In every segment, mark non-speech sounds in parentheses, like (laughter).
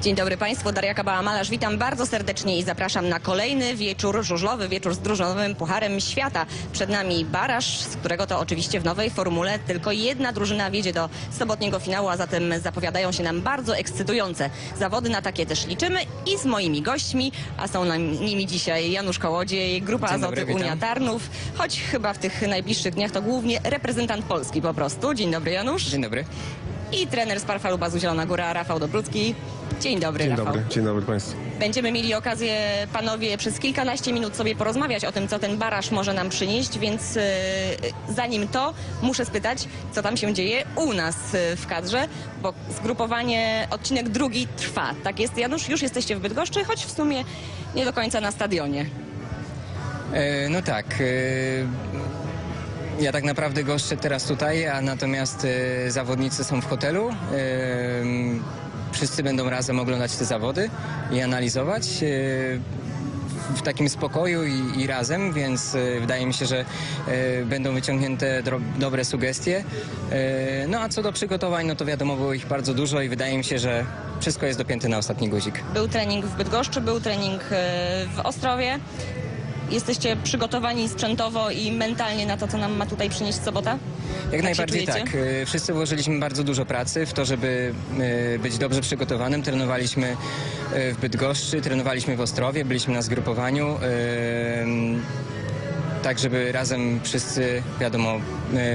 Dzień dobry Państwu, Daria Kabała-Malarz. Witam bardzo serdecznie i zapraszam na kolejny wieczór żużlowy, wieczór z drużynowym Pucharem Świata. Przed nami baraż, z którego to oczywiście w nowej formule tylko jedna drużyna wiedzie do sobotniego finału, a zatem zapowiadają się nam bardzo ekscytujące zawody. Na takie też liczymy i z moimi gośćmi, a są nimi dzisiaj Janusz Kołodziej, Grupa Dzień Azoty dobry, Unia. Tarnów, choć chyba w tych najbliższych dniach to głównie reprezentant Polski po prostu. Dzień dobry Janusz. Dzień dobry. I trener z Parfalu Bazu Zielona Góra, Rafał Dobrucki. Dzień dobry Dzień Rafał. dobry, dzień dobry Państwu. Będziemy mieli okazję, panowie, przez kilkanaście minut sobie porozmawiać o tym, co ten baraż może nam przynieść, więc e, zanim to, muszę spytać, co tam się dzieje u nas e, w kadrze, bo zgrupowanie, odcinek drugi trwa. Tak jest, Janusz? Już jesteście w Bydgoszczy, choć w sumie nie do końca na stadionie. E, no tak. E, ja tak naprawdę goszczę teraz tutaj, a natomiast e, zawodnicy są w hotelu. E, wszyscy będą razem oglądać te zawody i analizować. E, w takim spokoju i, i razem, więc wydaje mi się, że e, będą wyciągnięte dobre sugestie. E, no a co do przygotowań, no to wiadomo, było ich bardzo dużo i wydaje mi się, że wszystko jest dopięte na ostatni guzik. Był trening w Bydgoszczy, był trening w Ostrowie. Jesteście przygotowani sprzętowo i mentalnie na to, co nam ma tutaj przynieść sobota? Jak się najbardziej tak. Y, Wszyscy włożyliśmy bardzo dużo pracy w to, żeby y, być dobrze przygotowanym. Trenowaliśmy y, w Bydgoszczy, trenowaliśmy w Ostrowie, byliśmy na zgrupowaniu. Tak, żeby razem wszyscy, wiadomo,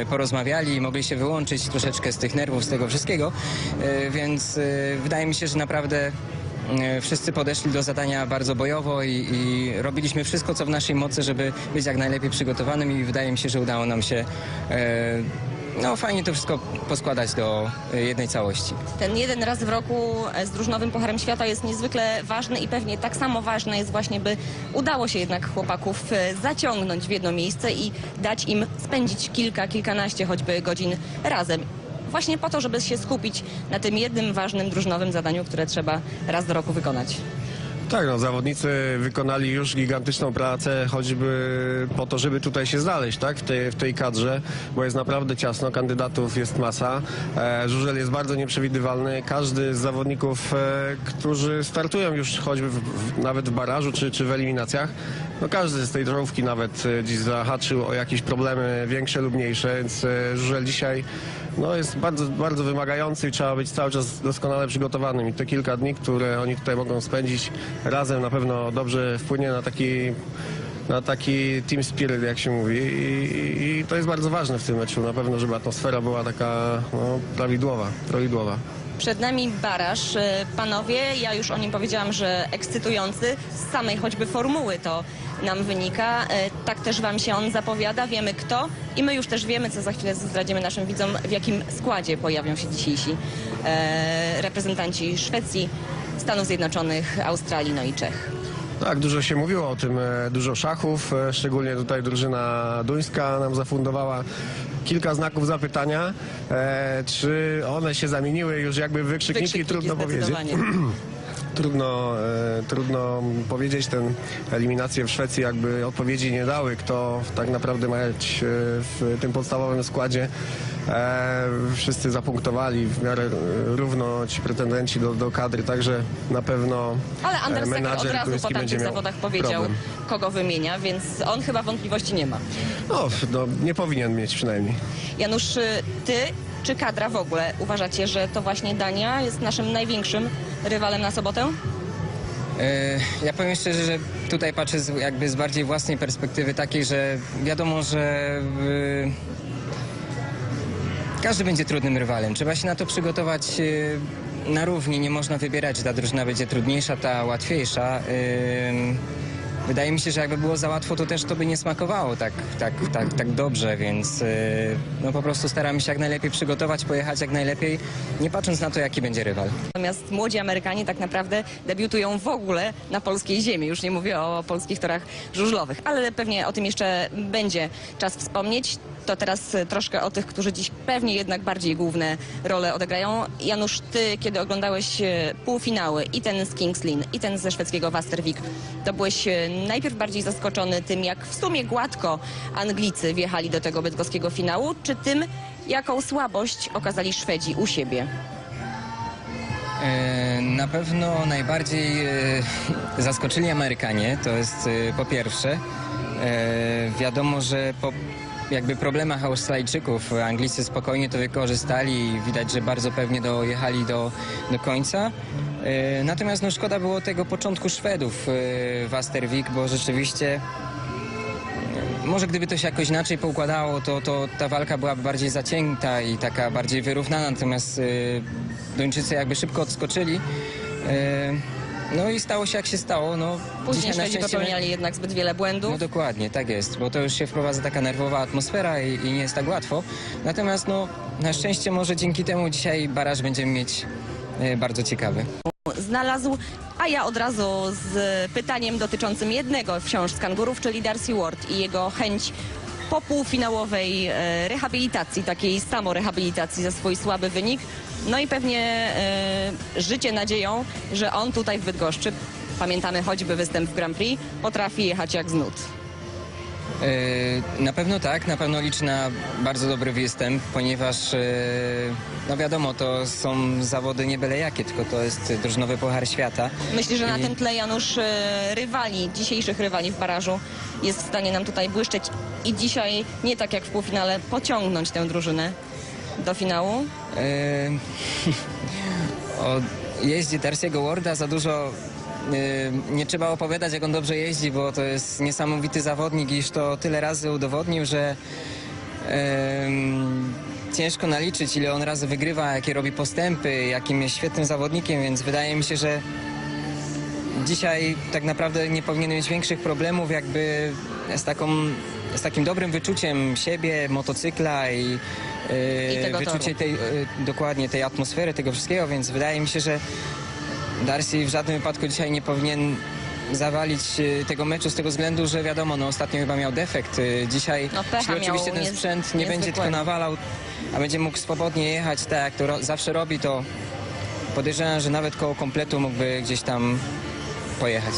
porozmawiali i mogli się wyłączyć troszeczkę z tych nerwów, z tego wszystkiego. Więc wydaje mi się, że naprawdę wszyscy podeszli do zadania bardzo bojowo i, i robiliśmy wszystko, co w naszej mocy, żeby być jak najlepiej przygotowanym i wydaje mi się, że udało nam się e, no, fajnie to wszystko poskładać do e, jednej całości. Ten jeden raz w roku e, z drużynowym Pucharem Świata jest niezwykle ważny i pewnie tak samo ważne jest właśnie, by udało się jednak chłopaków e, zaciągnąć w jedno miejsce i dać im spędzić kilka, kilkanaście choćby godzin razem. Właśnie po to, żeby się skupić na tym jednym ważnym drużynowym zadaniu, które trzeba raz do roku wykonać. Tak, no zawodnicy wykonali już gigantyczną pracę, choćby po to, żeby tutaj się znaleźć, tak, w tej, w tej kadrze, bo jest naprawdę ciasno, kandydatów jest masa, e, żużel jest bardzo nieprzewidywalny, każdy z zawodników, e, którzy startują już choćby w, w, nawet w barażu czy, czy w eliminacjach, no każdy z tej czołówki nawet e, dziś zahaczył o jakieś problemy większe lub mniejsze, więc e, żużel dzisiaj no, jest bardzo, bardzo wymagający i trzeba być cały czas doskonale przygotowanym. I te kilka dni, które oni tutaj mogą spędzić razem na pewno dobrze wpłynie na taki, na taki team spirit, jak się mówi. I, I to jest bardzo ważne w tym meczu. Na pewno, żeby atmosfera była taka no, prawidłowa, prawidłowa. Przed nami baraż. E, Panowie, ja już o nim powiedziałam, że ekscytujący. Z samej choćby formuły to nam wynika. E, Tak też wam się on zapowiada. Wiemy kto i my już też wiemy, co za chwilę zdradzimy naszym widzom, w jakim składzie pojawią się dzisiejsi e, reprezentanci Szwecji, Stanów Zjednoczonych, Australii, no i Czech. Tak, dużo się mówiło o tym, dużo szachów, szczególnie tutaj drużyna duńska nam zafundowała kilka znaków zapytania, e, czy one się zamieniły już jakby w wykrzykniki, Wykrzykniki trudno powiedzieć. zdecydowanie. (clears throat) Trudno, e, trudno powiedzieć, ten eliminacje w Szwecji jakby odpowiedzi nie dały, kto tak naprawdę ma być e, w tym podstawowym składzie. E, wszyscy zapunktowali w miarę równo ci pretendenci do, do kadry, także na pewno Ale Anders od menadżer razu po tamtych zawodach powiedział, problem. kogo wymienia, więc on chyba wątpliwości nie ma. No, no, nie powinien mieć przynajmniej. Janusz, y, ty czy kadra w ogóle uważacie, że to właśnie Dania jest naszym największym rywalem na sobotę? E, Ja powiem szczerze, że tutaj patrzę z, jakby z bardziej własnej perspektywy takiej, że wiadomo, że y, każdy będzie trudnym rywalem. Trzeba się na to przygotować y, na równi. Nie można wybierać, ta drużyna będzie trudniejsza, ta łatwiejsza. Wydaje mi się, że jakby było za łatwo, to też to by nie smakowało tak, tak, tak, tak dobrze, więc y, no po prostu staramy się jak najlepiej przygotować, pojechać jak najlepiej, nie patrząc na to, jaki będzie rywal. Natomiast młodzi Amerykanie tak naprawdę debiutują w ogóle na polskiej ziemi. Już nie mówię o polskich torach żużlowych, ale pewnie o tym jeszcze będzie czas wspomnieć. To teraz y, troszkę o tych, którzy dziś pewnie jednak bardziej główne role odegrają. Janusz, ty kiedy oglądałeś y, półfinały i ten z Kings Lynn i ten ze szwedzkiego Wastervik, to byłeś najpierw bardziej zaskoczony tym, jak w sumie gładko Anglicy wjechali do tego bydgoskiego finału, czy tym, jaką słabość okazali Szwedzi u siebie? E, Na pewno najbardziej e, zaskoczyli Amerykanie, to jest e, po pierwsze. Wiadomo, że po jakby problemach Australijczyków Anglicy spokojnie to wykorzystali i widać, że bardzo pewnie dojechali do, do końca. E, Natomiast no, szkoda było tego początku Szwedów e, w Astervik, bo rzeczywiście może gdyby to się jakoś inaczej poukładało, to, to ta walka byłaby bardziej zacięta i taka bardziej wyrównana, natomiast Duńczycy jakby szybko odskoczyli. No i stało się jak się stało. No, Później dzisiaj na Szwedzi szczęście... popełniali jednak zbyt wiele błędów. No dokładnie, tak jest, bo to już się wprowadza taka nerwowa atmosfera i, i nie jest tak łatwo. Natomiast no, na szczęście może dzięki temu dzisiaj baraż będziemy mieć y, bardzo ciekawy. znalazł, a ja od razu z pytaniem dotyczącym jednego wciąż z kangurów, czyli Darcy Ward i jego chęć po półfinałowej e, rehabilitacji, takiej samorehabilitacji za swój słaby wynik. No i pewnie e, życie nadzieją, że on tutaj w Bydgoszczy, pamiętamy choćby występ w Grand Prix, potrafi jechać jak z nut. E, Na pewno tak, na pewno liczy na bardzo dobry występ, ponieważ e, no wiadomo, to są zawody nie byle jakie, tylko to jest drużynowy Puchar Świata. Myślę, że na I- tym tle Janusz rywali, dzisiejszych rywali w barażu jest w stanie nam tutaj błyszczeć i dzisiaj, nie tak jak w półfinale, pociągnąć tę drużynę do finału. (laughs) O jeździe Darcy'ego Warda za dużo nie trzeba opowiadać, jak on dobrze jeździ, bo to jest niesamowity zawodnik, iż to tyle razy udowodnił, że ciężko naliczyć, ile on razy wygrywa, jakie robi postępy, jakim jest świetnym zawodnikiem, więc wydaje mi się, że dzisiaj tak naprawdę nie powinien mieć większych problemów jakby z, taką, z takim dobrym wyczuciem siebie, motocykla i, wyczucie toru. tej, e, dokładnie tej atmosfery, tego wszystkiego, więc wydaje mi się, że Darcy w żadnym wypadku dzisiaj nie powinien zawalić e, tego meczu z tego względu, że wiadomo, no ostatnio chyba miał defekt. Dzisiaj No, jeśli oczywiście ten sprzęt nie będzie tylko nawalał, a będzie mógł swobodnie jechać tak jak to ro- zawsze robi, to podejrzewam, że nawet koło kompletu mógłby gdzieś tam pojechać.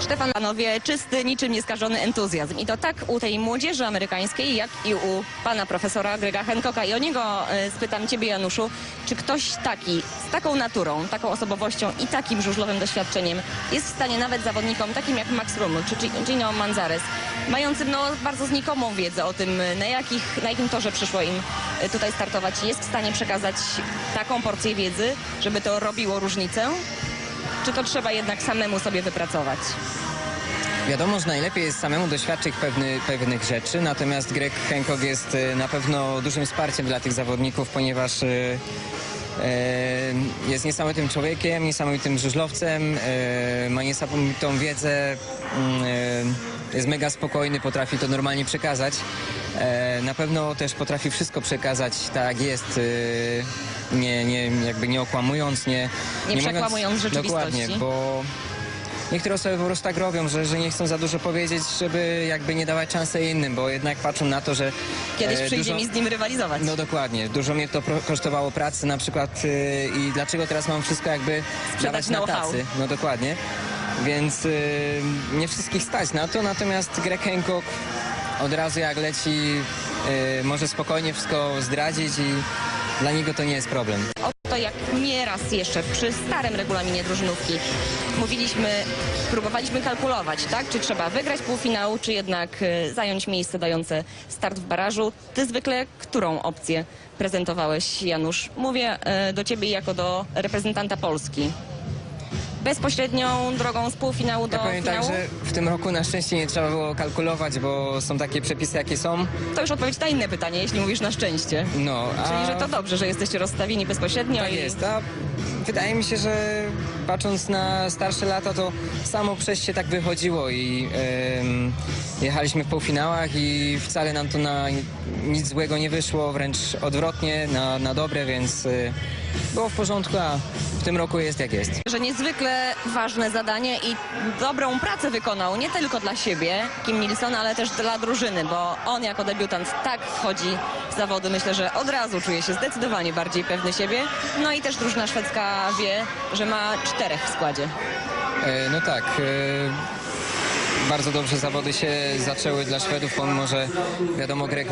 Stefan Panowie, czysty, niczym nieskażony entuzjazm. I to tak u tej młodzieży amerykańskiej, jak i u pana profesora Grega Hancocka. I o niego e, spytam ciebie, Januszu, czy ktoś taki, z taką naturą, taką osobowością i takim żużlowym doświadczeniem jest w stanie nawet zawodnikom takim jak Max Rummel czy Gi- Gino Manzares, mającym no, bardzo znikomą wiedzę o tym, na, jakich, na jakim torze przyszło im e, tutaj startować, jest w stanie przekazać taką porcję wiedzy, żeby to robiło różnicę? Czy to trzeba jednak samemu sobie wypracować? Wiadomo, że najlepiej jest samemu doświadczyć pewny, pewnych rzeczy, natomiast Greg Hancock jest e, na pewno dużym wsparciem dla tych zawodników, ponieważ e, e, jest niesamowitym człowiekiem, niesamowitym żużlowcem, e, ma niesamowitą wiedzę, e, jest mega spokojny, potrafi to normalnie przekazać. Na pewno też potrafi wszystko przekazać tak jest, nie, nie, jakby nie okłamując, nie, Nie mówiąc- przekłamując rzeczywistości. Dokładnie, bo Niektóre osoby po prostu tak robią, że, że nie chcą za dużo powiedzieć, żeby jakby nie dawać szansy innym, bo jednak patrzą na to, że Kiedyś e, przyjdzie dużo, mi z nim rywalizować. No dokładnie, dużo mnie to kosztowało pracy na przykład y, i dlaczego teraz mam wszystko jakby dawać na tacy. No dokładnie, więc y, nie wszystkich stać na to, natomiast Greg Hancock od razu jak leci może spokojnie wszystko zdradzić i dla niego to nie jest problem. Oto jak nieraz jeszcze przy starym regulaminie drużynówki mówiliśmy, próbowaliśmy kalkulować, tak? Czy trzeba wygrać półfinał, czy jednak e, zająć miejsce dające start w barażu. Ty zwykle którą opcję prezentowałeś, Janusz? Mówię e, do ciebie jako do reprezentanta Polski. Bezpośrednią drogą z półfinału do Ja tak, finału? że w tym roku na szczęście nie trzeba było kalkulować, bo są takie przepisy jakie są. To już odpowiedź na inne pytanie, jeśli mówisz na szczęście. No, a... Czyli, że to dobrze, że jesteście rozstawieni bezpośrednio Tak i jest, a wydaje mi się, że patrząc na starsze lata, to samo przez się tak wychodziło i em, jechaliśmy w półfinałach i wcale nam to na nic złego nie wyszło, wręcz odwrotnie, na, na dobre, więc y, było w porządku, a w tym roku jest jak jest. że niezwykle ważne zadanie i dobrą pracę wykonał nie tylko dla siebie, Kim Nilsson, ale też dla drużyny, bo on jako debiutant tak wchodzi w zawody, myślę, że od razu czuje się zdecydowanie bardziej pewny siebie. No i też drużyna szwedzka wie, że ma czterech w składzie. E, No tak. e, bardzo dobrze zawody się zaczęły dla Szwedów, pomimo że wiadomo Grek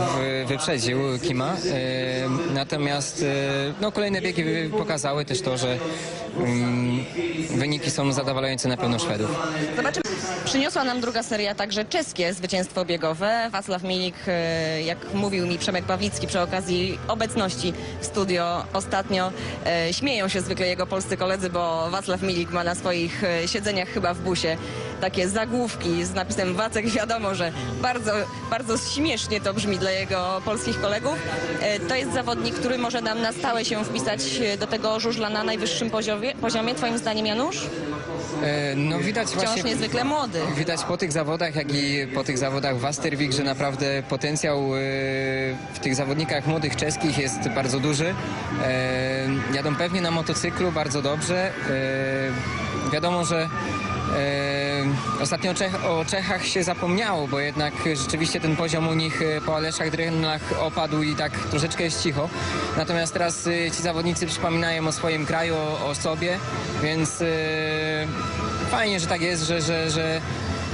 wyprzedził Kima. E, Natomiast e, no, kolejne biegi pokazały też to, że mm, wyniki są zadowalające na pewno Szwedów. Zobaczymy. Przyniosła nam druga seria także czeskie zwycięstwo biegowe. Wacław Milik, e, jak mówił mi Przemek Pawlicki przy okazji obecności w studio ostatnio, e, śmieją się zwykle jego polscy koledzy, bo Wacław Milik ma na swoich e, siedzeniach chyba w busie takie zagłówki z napisem Wacek. (laughs) Wiadomo, że bardzo, bardzo śmiesznie to brzmi dla jego polskich kolegów. To jest zawodnik, który może nam na stałe się wpisać do tego żużla na najwyższym poziomie, poziomie twoim zdaniem Janusz? No widać Wciąż właśnie... niezwykle młody. Widać po tych zawodach, jak i po tych zawodach w Wastervik, że naprawdę potencjał e, w tych zawodnikach młodych czeskich jest bardzo duży. E, Jadą pewnie na motocyklu bardzo dobrze. E, Wiadomo, że ostatnio o, Czech, o Czechach się zapomniało, bo jednak rzeczywiście ten poziom u nich po Aleszach Drenlach opadł i tak troszeczkę jest cicho. Natomiast teraz ci zawodnicy przypominają o swoim kraju, o, sobie, więc fajnie, że tak jest, że, że, że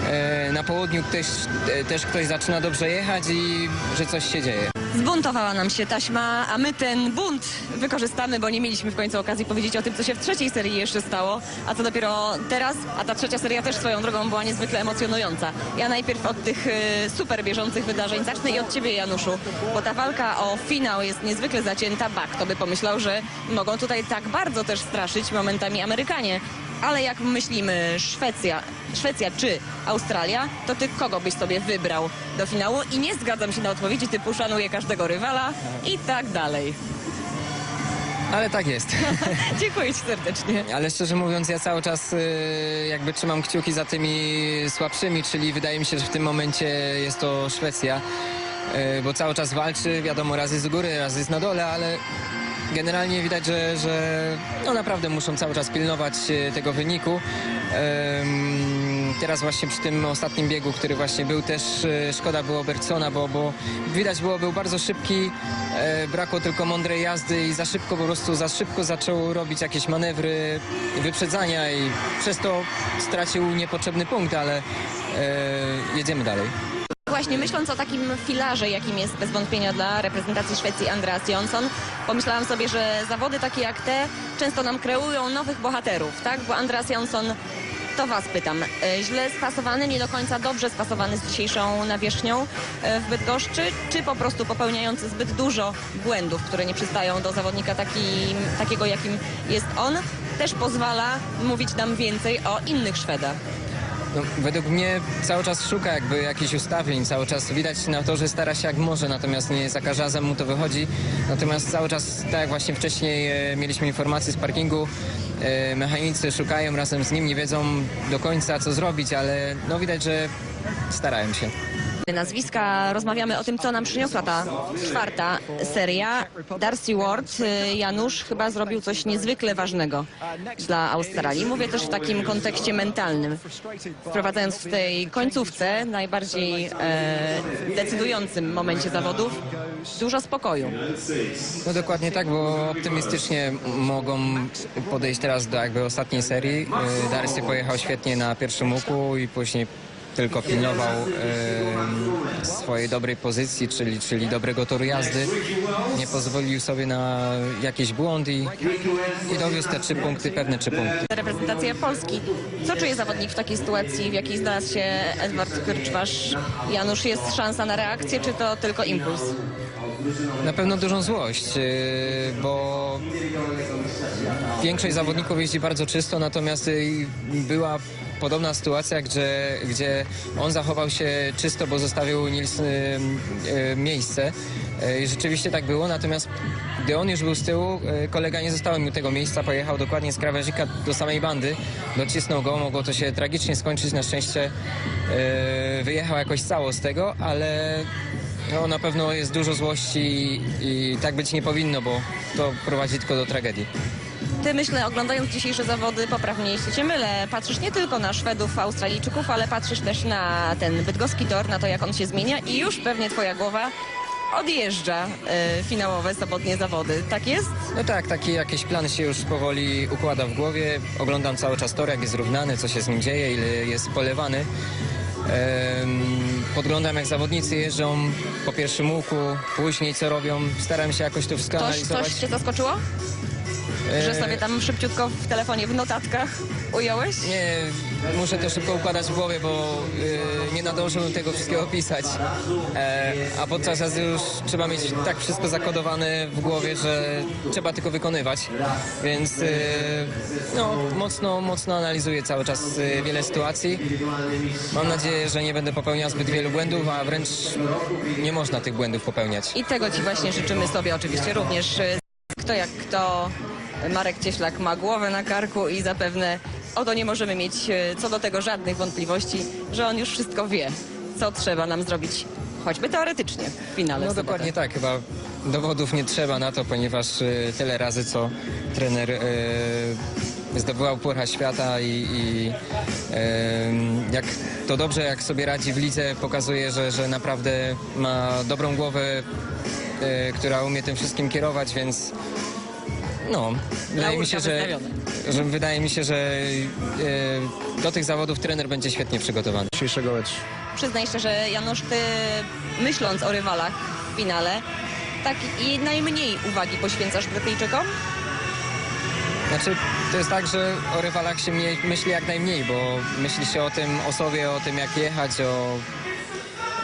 e, na południu też, e, też ktoś zaczyna dobrze jechać i że coś się dzieje. Zbuntowała nam się taśma, a my ten bunt wykorzystamy, bo nie mieliśmy w końcu okazji powiedzieć o tym, co się w trzeciej serii jeszcze stało, a co dopiero teraz, a ta trzecia seria też swoją drogą była niezwykle emocjonująca. Ja najpierw od tych e, super bieżących wydarzeń zacznę i od ciebie, Januszu, bo ta walka o finał jest niezwykle zacięta. Bak, to by pomyślał, że mogą tutaj tak bardzo też straszyć momentami Amerykanie. Ale jak myślimy Szwecja, Szwecja czy Australia, to ty kogo byś sobie wybrał do finału? I nie zgadzam się na odpowiedzi typu szanuję każdego rywala i tak dalej. Ale tak jest. (laughs) Dziękuję ci serdecznie. Ale szczerze mówiąc, ja cały czas y, jakby trzymam kciuki za tymi słabszymi, czyli wydaje mi się, że w tym momencie jest to Szwecja, y, bo cały czas walczy, wiadomo, raz jest z góry, raz jest na dole, ale generalnie widać, że, że no naprawdę muszą cały czas pilnować y, tego wyniku. Teraz właśnie przy tym ostatnim biegu, który właśnie był też y, szkoda było Bergsona, bo, bo widać było, był bardzo szybki, e, brakło tylko mądrej jazdy i za szybko po prostu, za szybko zaczął robić jakieś manewry wyprzedzania i przez to stracił niepotrzebny punkt, ale e, jedziemy dalej. Właśnie myśląc o takim filarze, jakim jest bez wątpienia dla reprezentacji Szwecji Andreas Jonsson, pomyślałam sobie, że zawody takie jak te często nam kreują nowych bohaterów, tak? Bo Andreas Jonsson, to was pytam, e, źle spasowany, nie do końca dobrze spasowany z dzisiejszą nawierzchnią e, w Bydgoszczy, czy po prostu popełniający zbyt dużo błędów, które nie przystają do zawodnika taki, takiego, jakim jest on, też pozwala mówić nam więcej o innych Szwedach. No, według mnie cały czas szuka jakby jakichś ustawień, cały czas widać na to, że stara się jak może, natomiast nie za każdym razem mu to wychodzi. Natomiast cały czas, tak jak właśnie wcześniej e, mieliśmy informacje z parkingu, e, mechanicy szukają razem z nim, nie wiedzą do końca co zrobić, ale no widać, że starają się. Nazwiska. Rozmawiamy o tym, co nam przyniosła ta czwarta seria. Darcy Ward, y, Janusz, chyba zrobił coś niezwykle ważnego dla Australii. Mówię też w takim kontekście mentalnym. Wprowadzając w tej końcówce, najbardziej e, decydującym momencie zawodów, dużo spokoju. No dokładnie tak, bo optymistycznie mogą podejść teraz do jakby ostatniej serii. E, Darcy pojechał świetnie na pierwszym łuku i później tylko pilnował e, swojej dobrej pozycji, czyli, czyli dobrego toru jazdy. Nie pozwolił sobie na jakiś błąd i, i dowiózł te trzy punkty, pewne trzy punkty. Reprezentacja Polski. Co czuje zawodnik w takiej sytuacji, w jakiej znalazł się Edward Krczwasz? Janusz, jest szansa na reakcję, czy to tylko impuls? Na pewno dużą złość, yy, bo większość zawodników jeździ bardzo czysto, natomiast yy, była podobna sytuacja, gdzie, gdzie on zachował się czysto, bo zostawił Nils miejsce. Yy, I rzeczywiście tak było, natomiast gdy on już był z tyłu, yy, kolega nie zostawił mu tego miejsca, pojechał dokładnie z krawężnika do samej bandy, docisnął go, mogło to się tragicznie skończyć, na szczęście yy, wyjechał jakoś cało z tego, ale no na pewno jest dużo złości i, i tak być nie powinno, bo to prowadzi tylko do tragedii. Ty myślę, oglądając dzisiejsze zawody, poprawnie jeśli cię mylę, patrzysz nie tylko na Szwedów, Australijczyków, ale patrzysz też na ten bydgoski tor, na to jak on się zmienia i już pewnie twoja głowa odjeżdża e, finałowe sobotnie zawody. Tak jest? No tak, taki jakiś plan się już powoli układa w głowie. Oglądam cały czas tor, jak jest równany, co się z nim dzieje, ile jest polewany. Podglądam jak zawodnicy jeżdżą po pierwszym łuku, później co robią. Staram się jakoś to wszystko Coś, analizować. coś cię zaskoczyło? Że sobie tam szybciutko w telefonie, w notatkach ująłeś? Nie, muszę to szybko układać w głowie, bo y, nie nadążyłem tego wszystkiego opisać. E, a podczas jazdy już trzeba mieć tak wszystko zakodowane w głowie, że trzeba tylko wykonywać. Więc y, no, mocno, mocno analizuję cały czas y, wiele sytuacji. Mam nadzieję, że nie będę popełniał zbyt wielu błędów, a wręcz nie można tych błędów popełniać. I tego Ci właśnie życzymy sobie oczywiście również. y, Kto jak kto, Marek Cieślak ma głowę na karku i zapewne o to nie możemy mieć y, co do tego żadnych wątpliwości, że on już wszystko wie, co trzeba nam zrobić, choćby teoretycznie w finale. No w dokładnie tak, chyba dowodów nie trzeba na to, ponieważ y, tyle razy co trener y, zdobywał Puchar Świata i, i y, jak to dobrze, jak sobie radzi w lidze, pokazuje, że, że naprawdę ma dobrą głowę, która umie tym wszystkim kierować, więc no, wydaje mi się, że, że wydaje mi się, że y, do tych zawodów trener będzie świetnie przygotowany. Dzisiejszego meczu. Przyznaj szczerze, Janusz, Ty myśląc o rywalach w finale, tak i najmniej uwagi poświęcasz Brytyjczykom? Znaczy, to jest tak, że o rywalach się myśli jak najmniej, bo myśli się o tym, o sobie, o tym jak jechać, o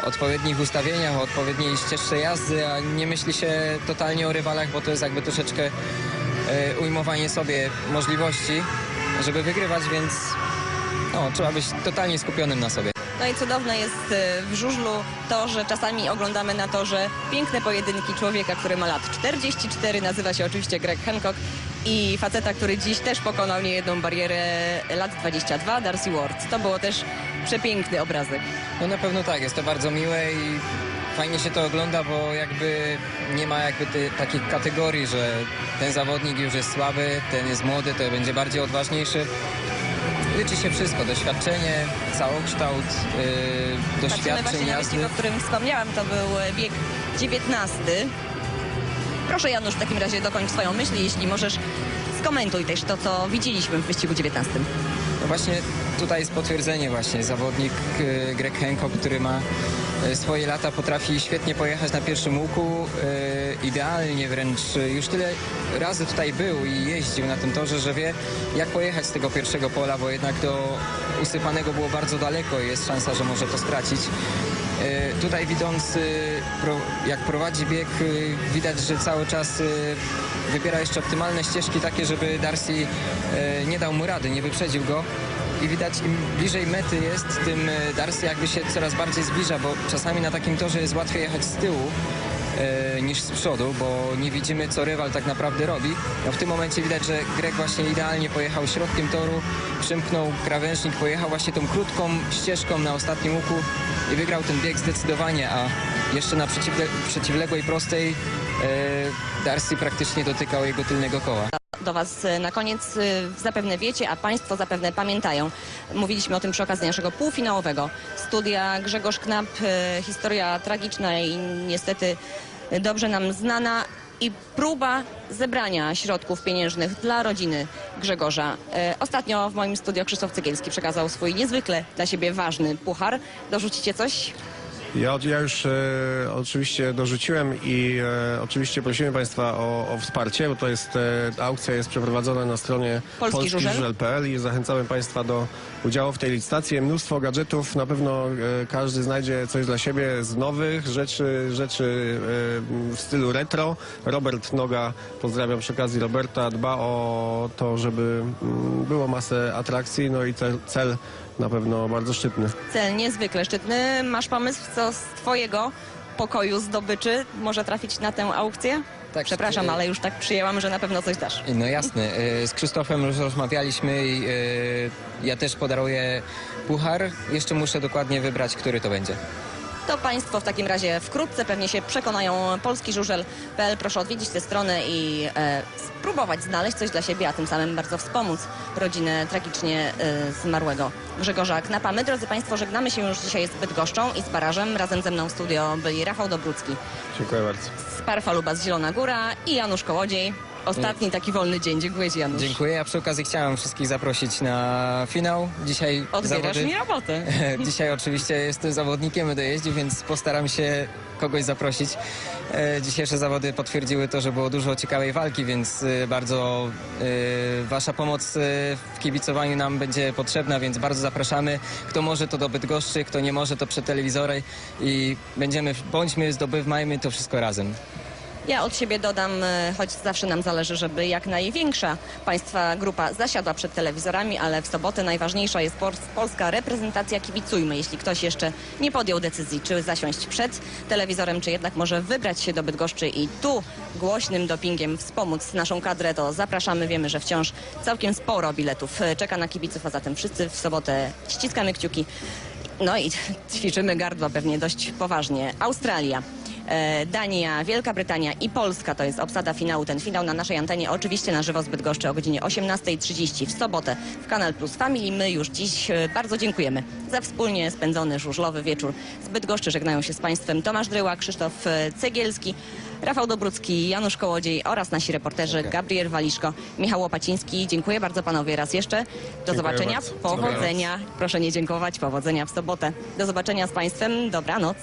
odpowiednich ustawieniach, o odpowiedniej ścieżce jazdy, a nie myśli się totalnie o rywalach, bo to jest jakby troszeczkę e, ujmowanie sobie możliwości, żeby wygrywać, więc no, trzeba być totalnie skupionym na sobie. No i cudowne jest e, w żużlu to, że czasami oglądamy na to, że piękne pojedynki człowieka, który ma lat 44, nazywa się oczywiście Greg Hancock i faceta, który dziś też pokonał niejedną barierę lat 22, Darcy Ward. To było też przepiękny obrazek. No na pewno tak, jest to bardzo miłe i fajnie się to ogląda, bo jakby nie ma jakby ty, takich kategorii, że ten zawodnik już jest słaby, ten jest młody, to będzie bardziej odważniejszy. Liczy się wszystko, doświadczenie, całokształt, yy, doświadczeń jazdy. o którym wspomniałam, to był e, bieg 19. Proszę Janusz w takim razie dokończ swoją myśl, jeśli możesz skomentuj też to, co widzieliśmy w wyścigu 19. No właśnie tutaj jest potwierdzenie właśnie. Zawodnik e, Greg Hancock, który ma e, swoje lata, potrafi świetnie pojechać na pierwszym łuku, e, idealnie wręcz. e, Już tyle razy tutaj był i jeździł na tym torze, że wie jak pojechać z tego pierwszego pola, bo jednak do usypanego było bardzo daleko i jest szansa, że może to stracić. E, Tutaj widząc, e, jak prowadzi bieg, e, widać, że cały czas e, wybiera jeszcze optymalne ścieżki takie, żeby Darcy e, nie dał mu rady, nie wyprzedził go. I widać, im bliżej mety jest, tym e, Darcy jakby się coraz bardziej zbliża, bo czasami na takim torze jest łatwiej jechać z tyłu e, niż z przodu, bo nie widzimy, co rywal tak naprawdę robi. No w tym momencie widać, że Greg właśnie idealnie pojechał środkiem toru, przymknął krawężnik, pojechał właśnie tą krótką ścieżką na ostatnim łuku i wygrał ten bieg zdecydowanie, a jeszcze na przeciwle, przeciwległej prostej e, Darcy praktycznie dotykał jego tylnego koła. Do Was e, na koniec. e, Zapewne wiecie, a Państwo zapewne pamiętają. Mówiliśmy o tym przy okazji naszego półfinałowego studia. Grzegorz Knap, e, historia tragiczna i niestety dobrze nam znana. I próba zebrania środków pieniężnych dla rodziny Grzegorza. Ostatnio w moim studio Krzysztof Cegielski przekazał swój niezwykle dla siebie ważny puchar. Dorzucicie coś? Ja, ja już e, oczywiście dorzuciłem i e, oczywiście prosimy Państwa o, o wsparcie, bo to jest, e, aukcja jest przeprowadzona na stronie Polski Żużel. polskiżużel.pl i zachęcamy Państwa do udziału w tej licytacji. Mnóstwo gadżetów, na pewno e, każdy znajdzie coś dla siebie z nowych rzeczy, rzeczy e, w stylu retro. Robert Noga, pozdrawiam przy okazji Roberta, dba o to, żeby mm, było masę atrakcji, no i cel, cel na pewno bardzo szczytny. Cel niezwykle szczytny. Masz pomysł, co z Twojego pokoju zdobyczy może trafić na tę aukcję? Tak, Przepraszam, e, ale już tak przyjęłam, że na pewno coś dasz. No jasne, e, z Krzysztofem już rozmawialiśmy i e, ja też podaruję puchar. Jeszcze muszę dokładnie wybrać, który to będzie. To Państwo w takim razie wkrótce pewnie się przekonają. polskiżużel.pl. Proszę odwiedzić tę stronę i e, spróbować znaleźć coś dla siebie, a tym samym bardzo wspomóc rodzinę tragicznie e, zmarłego Grzegorza Knapa. My, drodzy Państwo, żegnamy się już dzisiaj z Bydgoszczą i z Barażem. Razem ze mną w studio byli Rafał Dobrucki Dziękuję bardzo. z Parfaluba z Zielona Góra i Janusz Kołodziej. Ostatni taki wolny dzień. Dziękuję Ci, Janusz. Dziękuję, a przy okazji chciałem wszystkich zaprosić na finał. Dzisiaj Odbierasz zawody... mi robotę. (laughs) Dzisiaj oczywiście jestem zawodnikiem, będę jeździł, więc postaram się kogoś zaprosić. E, Dzisiejsze zawody potwierdziły to, że było dużo ciekawej walki, więc e, bardzo e, Wasza pomoc w kibicowaniu nam będzie potrzebna, więc bardzo zapraszamy. Kto może, to do Bydgoszczy, kto nie może, to przed telewizorem i będziemy, bądźmy, zdobywajmy to wszystko razem. Ja od siebie dodam, e, choć zawsze nam zależy, żeby jak największa państwa grupa zasiadła przed telewizorami, ale w sobotę najważniejsza jest pol- polska reprezentacja. Kibicujmy, jeśli ktoś jeszcze nie podjął decyzji, czy zasiąść przed telewizorem, czy jednak może wybrać się do Bydgoszczy i tu głośnym dopingiem wspomóc naszą kadrę, to zapraszamy. Wiemy, że wciąż całkiem sporo biletów e, czeka na kibiców, a zatem wszyscy w sobotę ściskamy kciuki. No i (laughs) ćwiczymy gardła pewnie dość poważnie. Australia. E, Dania, Wielka Brytania i Polska to jest obsada finału. Ten finał na naszej antenie oczywiście na żywo z Bydgoszczy o godzinie 18.30 w sobotę w Kanal Plus Family. My już dziś e, bardzo dziękujemy za wspólnie spędzony żużlowy wieczór z Bydgoszczy. Żegnają się z Państwem Tomasz Dryła, Krzysztof e, Cegielski, Rafał Dobrucki, Janusz Kołodziej oraz nasi reporterzy Gabriel Waliszko, Michał Łopaciński. Dziękuję bardzo panowie raz jeszcze. Do zobaczenia. bardzo. Powodzenia. Proszę nie dziękować. Powodzenia w sobotę. Do zobaczenia z Państwem. Dobranoc.